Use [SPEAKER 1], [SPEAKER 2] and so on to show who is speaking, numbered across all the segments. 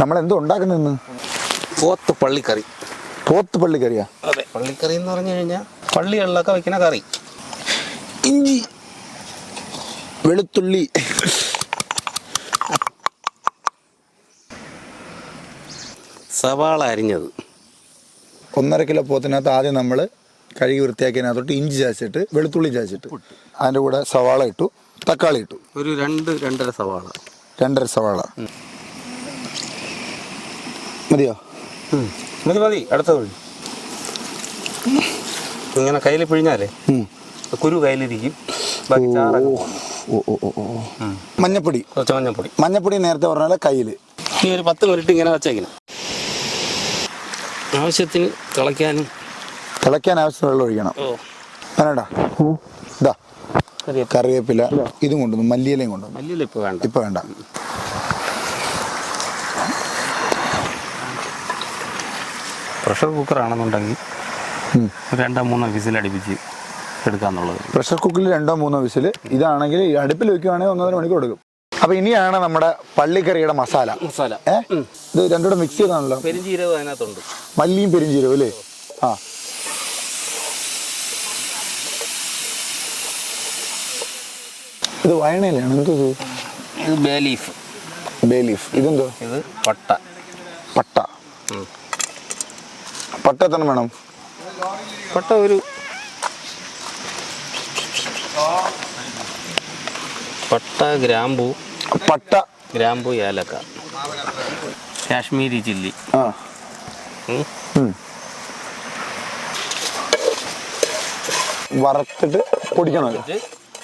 [SPEAKER 1] നമ്മൾ എന്തോ ഉണ്ടാക്കുന്ന
[SPEAKER 2] പോത്ത് പള്ളിക്കറി.
[SPEAKER 1] പോത്ത് പള്ളിക്കറിയാ?
[SPEAKER 2] അതെ. പള്ളിക്കറി എന്ന് പറഞ്ഞു കഴിഞ്ഞാൽ പള്ളികളിലൊക്കെ വെക്കുന്ന കറി.
[SPEAKER 1] ഇഞ്ചി വെളുത്തുള്ളി.
[SPEAKER 2] സവാള അരിഞ്ഞത്.
[SPEAKER 1] ഒന്നര കിലോ പോത്തിനകത്ത് ആദ്യം നമ്മൾ കഴുകി വൃത്തിയാക്കിയതിനകത്തോട്ട് ഇഞ്ചി ചാച്ചിട്ട് വെളുത്തുള്ളി ചാച്ചിട്ട് അതിന്റെ കൂടെ സവാള ഇട്ടു തക്കാളി ഇട്ടു.
[SPEAKER 2] ഒരു രണ്ട് രണ്ടര സവാള.
[SPEAKER 1] രണ്ടര സവാള. മതിയോ?
[SPEAKER 2] മതി മതി അടുത്ത വഴി. ഇങ്ങനെ കയ്യിൽ പിഴിഞ്ഞാലേ. കുരു കയ്യിലിരിക്കും. ബാക്കി ചാറൊക്കെ പോകും.
[SPEAKER 1] ഓ ഓ ഓ ഓ. മഞ്ഞപ്പൊടി.
[SPEAKER 2] കുറച്ച് മഞ്ഞപ്പൊടി.
[SPEAKER 1] മഞ്ഞപ്പൊടി നേരത്തെ പറഞ്ഞ പോലെ കയ്യിൽ
[SPEAKER 2] ഇനി ഒരു പത്ത് മിനിറ്റ് ഇങ്ങനെ വെച്ചേക്കണം. ആവശ്യത്തിന് തിളയ്ക്കാനും.
[SPEAKER 1] തിളയ്ക്കാൻ ആവശ്യത്തിന് വെള്ളം ഒഴിക്കണം.
[SPEAKER 2] ഓ.
[SPEAKER 1] വേണടാ. ഇതാ
[SPEAKER 2] കറിവേപ്പില.
[SPEAKER 1] കറിവേപ്പില. ഇതും കൊണ്ടുവന്നു. മല്ലിയിലയും കൊണ്ടുവന്നു.
[SPEAKER 2] മല്ലിയില ഇപ്പോൾ വേണ്ട.
[SPEAKER 1] ഇപ്പൊ വേണ്ട.
[SPEAKER 2] പ്രഷർ
[SPEAKER 1] കുക്കർ
[SPEAKER 2] ആണെന്നുണ്ടെങ്കിൽ രണ്ടോ മൂന്നോ വിസിൽ അടുപ്പിച്ച് എടുക്കാന്നുള്ളത്.
[SPEAKER 1] പ്രഷർ കുക്കറിൽ രണ്ടോ മൂന്നോ വിസിൽ. ഇതാണെങ്കിൽ അടുപ്പിൽ വെക്കുകയാണെങ്കിൽ ഒന്നര മണിക്കൂർ എടുക്കും. അപ്പൊ ഇനിയാണ് നമ്മുടെ പള്ളിക്കറിയുടെ മസാല.
[SPEAKER 2] മസാല.
[SPEAKER 1] ഇത് രണ്ടുകൂടെ മിക്സ് ചെയ്താണല്ലോ.
[SPEAKER 2] അതിനകത്തുണ്ട്.
[SPEAKER 1] മല്ലിയും പെരിഞ്ചീരവും അല്ലേ? ആ. ഇത് വയണയിലാണ് എന്തോ ഇത്?
[SPEAKER 2] ഇത് ബേ ലീഫ്.
[SPEAKER 1] Bay leaf. ഇതെന്തോ
[SPEAKER 2] ഇത് പട്ട.
[SPEAKER 1] പട്ട. പട്ട എത്ര വേണം.
[SPEAKER 2] പട്ട ഒരു പട്ട ഗ്രാമ്പു
[SPEAKER 1] പട്ട.
[SPEAKER 2] ഗ്രാമ്പു ഏലക്ക കാശ്മീരി ചില്ലി.
[SPEAKER 1] ആ. വറുത്തിട്ട്
[SPEAKER 2] പൊടിക്കണം.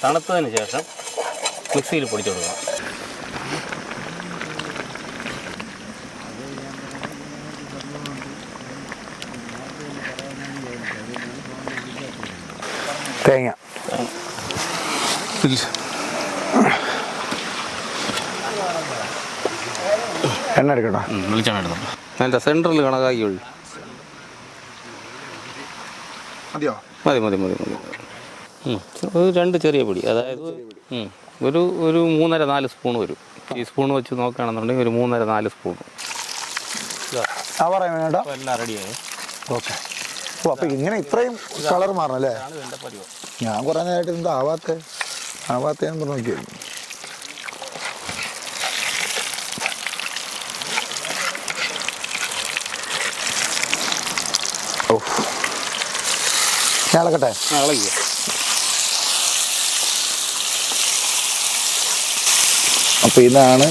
[SPEAKER 2] തണുത്തതിന് ശേഷം മിക്സിയിൽ പൊടിച്ചു കൊടുക്കണം
[SPEAKER 1] തേങ്ങ. എണ്ണ എടുക്കട്ടോ.
[SPEAKER 2] വെളിച്ചെണ്ണ എടുക്കണം അതിന്റെ സെന്ററിൽ കണക്കാക്കി ഒഴി
[SPEAKER 1] മതിയോ?
[SPEAKER 2] മതി മതി മതി മതി. ഒരു രണ്ട് ചെറിയ പൊടി. അതായത്. ഒരു ഒരു മൂന്നര നാല് സ്പൂൺ വരും. ടീസ്പൂൺ വെച്ച് നോക്കുകയാണെന്നുണ്ടെങ്കിൽ ഒരു മൂന്നര നാല് സ്പൂൺ. എല്ലാം റെഡിയായി
[SPEAKER 1] ഓക്കെ. ഓ അപ്പൊ ഇങ്ങനെ ഇത്രയും കളർ മാറണം അല്ലേ? ഞാൻ കുറെ നേരമായിട്ട് എന്താ ആവാത്ത? നോക്കിയായിരുന്നു. ഓ ഞാൻ ഇളക്കട്ടെ
[SPEAKER 2] അപ്പൊ
[SPEAKER 1] അപ്പോൾ ഇതാണ്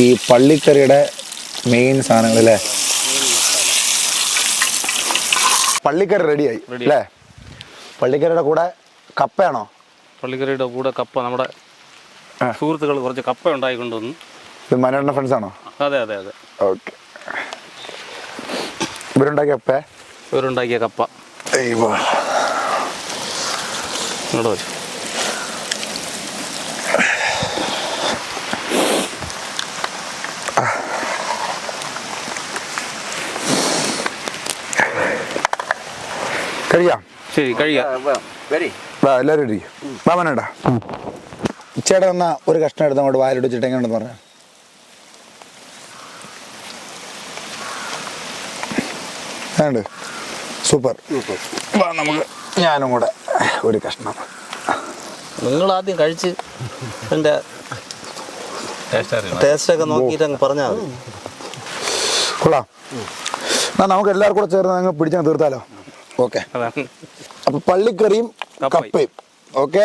[SPEAKER 1] ഈ പള്ളിക്കറിയുടെ മെയിൻ സാധനങ്ങൾ അല്ലേ? പള്ളിക്കറി റെഡിയായി. അല്ലേ? പള്ളിക്കറിയുടെ കൂടെ കപ്പയാണോ?
[SPEAKER 2] പള്ളിക്കറിയുടെ കൂടെ കപ്പ നമ്മുടെ. സുഹൃത്തുക്കൾ കുറച്ച് കപ്പ ഉണ്ടായി കൊണ്ടുവന്നു
[SPEAKER 1] ഇത് മനോരമ ഫ്രണ്ട്സ് ആണോ?
[SPEAKER 2] അതെ അതെ അതെ.
[SPEAKER 1] ഓക്കെ. ഇവരുണ്ടാക്കിയ കപ്പ
[SPEAKER 2] ഇവരുണ്ടാക്കിയ കപ്പ.
[SPEAKER 1] ഇവിടെ
[SPEAKER 2] ഇങ്ങോട്ട്
[SPEAKER 1] കഴിയാം?
[SPEAKER 2] ശരി കഴിയാം.
[SPEAKER 1] വാ എല്ലാവരും ഇരിക്കും വാ മനോടാ ചേട്ടാ എന്നാ ഒരു കഷ്ണം എടുത്ത് അങ്ങോട്ട് വായിലിടിച്ചിട്ട് എങ്ങനെയാണെന്ന് പറഞ്ഞു വേണ്ട സൂപ്പർ. വാ നമുക്ക് ഞാനും കൂടെ ഒരു കഷ്ണം.
[SPEAKER 2] നിങ്ങൾ ആദ്യം കഴിച്ച് എന്റെ ടേസ്റ്റൊക്കെ നോക്കിയിട്ട് അങ്ങ് പറഞ്ഞാൽ മതി.
[SPEAKER 1] കൊള്ളാം. എന്നാ നമുക്ക് എല്ലാവർക്കും കൂടെ ചേർന്ന് അങ്ങ് പിടിച്ചങ്ങ് തീർത്താലോ? ഓക്കെ. അപ്പൊ പള്ളിക്കറിയും. കപ്പയും. ഓക്കെ?